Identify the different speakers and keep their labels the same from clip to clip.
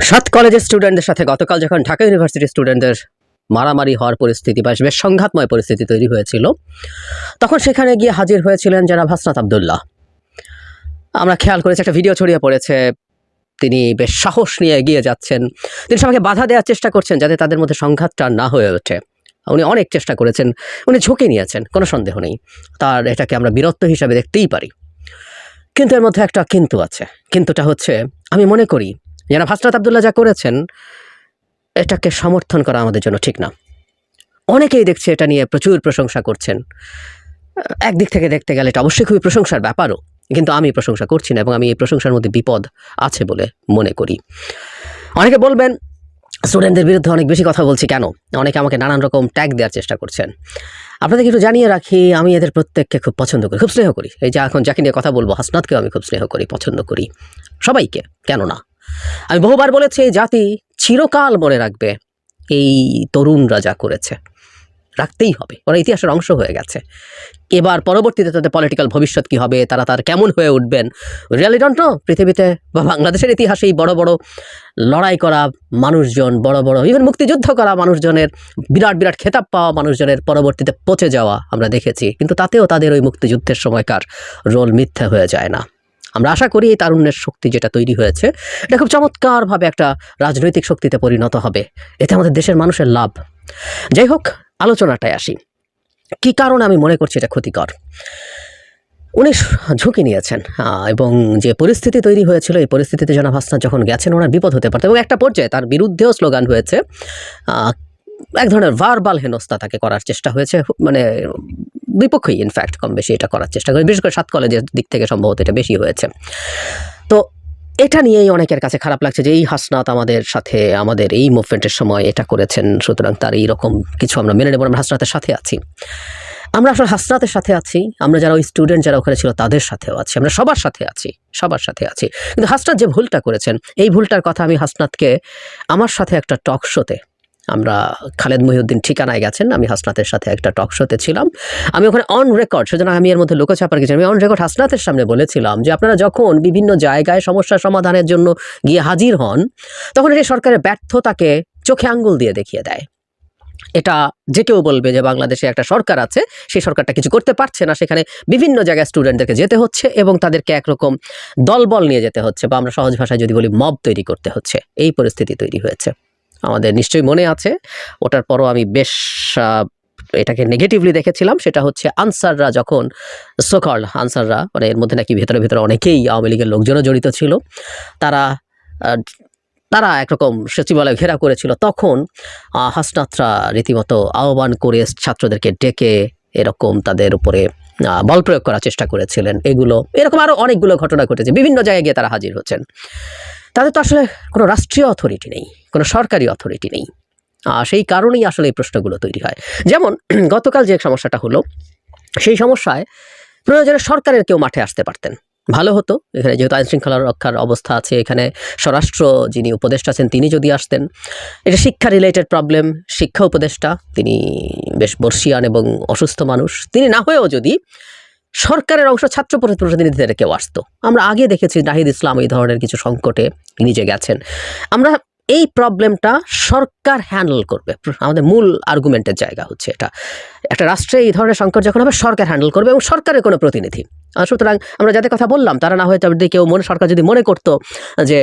Speaker 1: সাত কলেজের স্টুডেন্টদের সাথে গতকাল যখন ঢাকা ইউনিভার্সিটির স্টুডেন্টদের মারামারি হওয়ার পরিস্থিতি বা বেশ সংঘাতময় পরিস্থিতি তৈরি হয়েছিল, তখন সেখানে গিয়ে হাজির হয়েছিলেন যারা ভাসনাত আবদুল্লাহ। আমরা খেয়াল করেছি, একটা ভিডিও ছড়িয়ে পড়েছে। তিনি বেশ সাহস নিয়ে এগিয়ে যাচ্ছেন। তিনি সবাইকে বাধা দেওয়ার চেষ্টা করছেন যাতে তাদের মধ্যে সংঘাতটা না হয়ে ওঠে। উনি অনেক চেষ্টা করেছেন, উনি ঝুঁকি নিয়েছেন, কোনো সন্দেহ নেই। তার এটাকে আমরা বীরত্ব হিসাবে দেখতেই পারি। কিন্তু এর মধ্যে একটা কিন্তু আছে। কিন্তুটা হচ্ছে, আমি মনে করি যারা ভাসরাত আবদুল্লাহ যা করেছেন, এটাকে সমর্থন করা আমাদের জন্য ঠিক না। অনেকেই দেখছে এটা নিয়ে প্রচুর প্রশংসা করছেন। একদিক থেকে দেখতে গেলে এটা অবশ্যই খুবই প্রশংসার ব্যাপারও, কিন্তু আমি প্রশংসা করছি না এবং আমি এই প্রশংসার মধ্যে বিপদ আছে বলে মনে করি। অনেকে বলবেন, স্টুডেন্টদের বিরুদ্ধে অনেক বেশি কথা বলছি কেন? অনেকে আমাকে নানান রকম ট্যাগ দেওয়ার চেষ্টা করছেন। আপনাদেরকে একটু জানিয়ে রাখি, আমি এদের প্রত্যেককে খুব পছন্দ করি, খুব স্নেহ করি। এই যে এখন যাকে নিয়ে কথা বলব, হাসনাতকেও আমি খুব স্নেহ করি, পছন্দ করি। সবাইকে কেন না আমি বহুবার বলেছি, এই জাতি চিরকাল মনে রাখবে। এই তরুণরা যা করেছে। রাখতেই হবে। ওরা ইতিহাসের অংশ হয়ে গেছে। এবার পরবর্তীতে তাদের পলিটিক্যাল ভবিষ্যৎ কি হবে, তারা তার কেমন হয়ে উঠবেন রিয়ালি ডন্ট পৃথিবীতে বা বাংলাদেশের ইতিহাসেই বড় বড় লড়াই করা মানুষজন, বড় বড় ইভেন মুক্তিযুদ্ধ করা মানুষজনের, বিরাট বিরাট খেতাব পাওয়া মানুষজনের পরবর্তীতে পচে যাওয়া আমরা দেখেছি। কিন্তু তাতেও তাদের ওই মুক্তিযুদ্ধের সময়কার রোল মিথ্যা হয়ে যায় না। আমরা আশা করি এই তারুণ্যের শক্তি যেটা তৈরি হয়েছে, এটা খুব চমৎকারভাবে একটা রাজনৈতিক শক্তিতে পরিণত হবে। এতে আমাদের দেশের মানুষের লাভ। যাই হোক, আলোচনাটায় আসি। কী কারণে আমি মনে করছি এটা ক্ষতিকর? উনি ঝুঁকি নিয়েছেন এবং যে পরিস্থিতি তৈরি হয়েছিল, এই পরিস্থিতিতে জনাব হাসনাত যখন গেছেন, ওনার বিপদ হতে পারত এবং একটা পর্যায়ে তার বিরুদ্ধেও স্লোগান হয়েছে এক ধরনের ভার্বাল হেনস্থা তাকে করার চেষ্টা হয়েছে মানে বিপক্ষেই ইনফ্যাক্ট কম বেশি এটা করার চেষ্টা করে। বিশেষ করে সাত কলেজের দিক থেকে সম্ভবত এটা বেশি হয়েছে। তো এটা নিয়েই অনেকের কাছে খারাপ লাগছে যে এই হাসনাত আমাদের সাথে, আমাদের এই মুভমেন্টের সময় এটা করেছেন, সুতরাং তার এই রকম কিছু আমরা মেনে নেব, আমরা হাসনাতের সাথে আছি। আমরা আসলে হাসনাতের সাথে আছি, আমরা যারা ওই স্টুডেন্ট যারা ওখানে ছিল তাদের সাথেও আছি, আমরা সবার সাথে আছি, সবার সাথে আছি। কিন্তু হাসনাত যে ভুলটা করেছেন, এই ভুলটার কথা আমি হাসনাতকে আমার সাথে একটা টক শোতে আমরা খালেদ মহিউদ্দিন ঠিকানায় গেছেন। আমি হাসনাতের সাথে একটা টক শোতে ছিলাম। আমি ওখানে অন রেকর্ড সেজন্য আমি এর মধ্যে লোকচাপার কিছু আমি অন রেকর্ড হাসনাতের সামনে বলেছিলাম যে আপনারা যখন বিভিন্ন জায়গায় সমস্যা সমাধানের জন্য গিয়ে হাজির হন, তখন এটি সরকারের ব্যর্থতাকে চোখে আঙ্গুল দিয়ে দেখিয়ে দেয়। এটা যে কেউ বলবে যে বাংলাদেশে একটা সরকার আছে সেই সরকারটা কিছু করতে পারছে না। সেখানে বিভিন্ন জায়গায় স্টুডেন্টদেরকে যেতে হচ্ছে এবং তাদেরকে একরকম দলবল নিয়ে যেতে হচ্ছে বা আমরা সহজ ভাষায় যদি বলি মব তৈরি করতে হচ্ছে। এই পরিস্থিতি তৈরি হয়েছে। আমাদের নিশ্চয়ই মনে আছে। ওটার পরও আমি বেশ এটাকে নেগেটিভলি দেখেছিলাম সেটা হচ্ছে আনসাররা যখন সোকল আনসাররা মানে এর মধ্যে নাকি ভেতরে ভেতরে অনেকেই আওয়ামী লীগের লোকজনও জড়িত ছিল তারা তারা একরকম সচিবালয় ঘেরা করেছিল তখন আহ, হাসনাতরা রীতিমতো আহ্বান করে ছাত্রদেরকে ডেকে এরকম তাদের উপরে বল প্রয়োগ করার চেষ্টা করেছিলেন। এগুলো এরকম আরও অনেকগুলো ঘটনা ঘটেছে বিভিন্ন জায়গায় গিয়ে তারা হাজির হচ্ছেন। তাদের তো আসলে কোনো রাষ্ট্রীয় অথরিটি নেই। কোনো সরকারি অথরিটি নেই। সেই কারণেই আসলে এই প্রশ্নগুলো তৈরি হয়। যেমন, গতকাল যে সমস্যাটা হলো, সেই সমস্যায় প্রয়োজনে সরকারের কেউ মাঠে আসতে পারতেন। ভালো হতো, এখানে যেহেতু আইন শৃঙ্খলা রক্ষার অবস্থা আছে, এখানে স্বরাষ্ট্র যিনি উপদেষ্টা আছেন, তিনি যদি আসতেন। এটা শিক্ষা রিলেটেড প্রবলেম শিক্ষা উপদেষ্টা, তিনি বেশ বর্ষিয়ান এবং অসুস্থ মানুষ। তিনি না হয়েও যদি সরকারের অংশ ছাত্র প্রতিনিধিদের কেউ আসতো। আমরা আগে দেখেছি নাহিদ ইসলাম এই ধরনের কিছু সংকটে নিজে গেছেন। আমরা এই প্রবলেমটা সরকার হ্যান্ডেল করবে। আমাদের মূল আর্গুমেন্টের জায়গা হচ্ছে এটা। একটা রাষ্ট্রে এই ধরনের সংকট যখন হবে, সরকার হ্যান্ডেল করবে এবং সরকারের কোনো প্রতিনিধি। সুতরাং আমরা যাদের কথা বললাম, তারা না হয়তো যদি কেউ মনে, সরকার যদি মনে করতো যে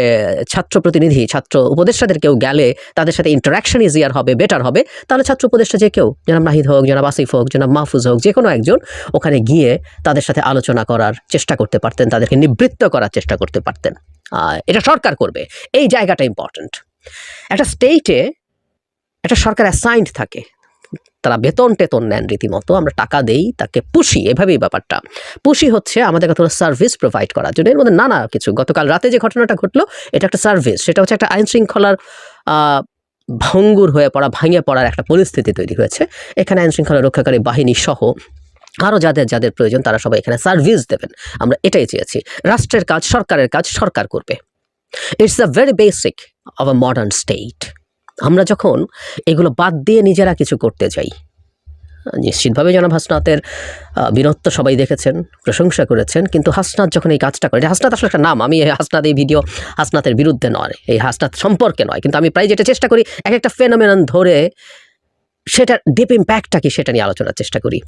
Speaker 1: ছাত্র প্রতিনিধি, ছাত্র উপদেষ্টাদের কেউ গেলে তাদের সাথে ইন্টারাকশন ইজিয়ার হবে বেটার হবে, তাহলে ছাত্র উপদেষ্টা যে কেউ? জনাব নাহিদ হোক, জনাব আসিফ হোক, জনাব মাহফুজ হোক, যে কোনো একজন ওখানে গিয়ে তাদের সাথে আলোচনা করার চেষ্টা করতে পারতেন, তাদেরকে নিবৃত্ত করার চেষ্টা করতে পারতেন। এটা সরকার করবে। এই জায়গাটা ইম্পর্ট্যান্ট একটা স্টেটে একটা সরকার অ্যাসাইন্ড থাকে। তারা বেতন টেতন নেন রীতিমতো, আমরা টাকা দেই তাকে পুষি, এভাবেই ব্যাপারটা। পুষি হচ্ছে আমাদের কথা সার্ভিস প্রোভাইড করার জন্য। এর মধ্যে নানা কিছু, গতকাল রাতে যে ঘটনাটা ঘটলো, এটা একটা সার্ভিস সেটা হচ্ছে একটা আইন শৃঙ্খলার ভঙ্গুর হয়ে পড়া ভাঙে পড়ার একটা পরিস্থিতি তৈরি হয়েছে। এখানে আইন শৃঙ্খলা রক্ষাকারী বাহিনী সহ আরও যাদের যাদের প্রয়োজন, তারা সবাই এখানে সার্ভিস দেবেন। আমরা এটাই চেয়েছি। রাষ্ট্রের কাজ, সরকারের কাজ সরকার করবে। It's the very basic of a modern state আমরা যখন এগুলো বাদ দিয়ে নিজেরা কিছু করতে যাই, নিশ্চিতভাবে জনাব হাসনাতের বীরত্ব সবাই দেখেছেন, প্রশংসা করেছেন, কিন্তু হাসনাত যখন এই কাজটা করে হাসনাত আসলে একটা নাম, আমি এই হাসনাত এই ভিডিও হাসনাতের বিরুদ্ধে নয়, এই হাসনাত সম্পর্কে নয়, কিন্তু আমি প্রায় যেটা চেষ্টা করি, এক একটা ফেনোমেনন ধরে সেটার ডিপ ইম্প্যাক্টটা কি সেটা নিয়ে আলোচনার চেষ্টা করি।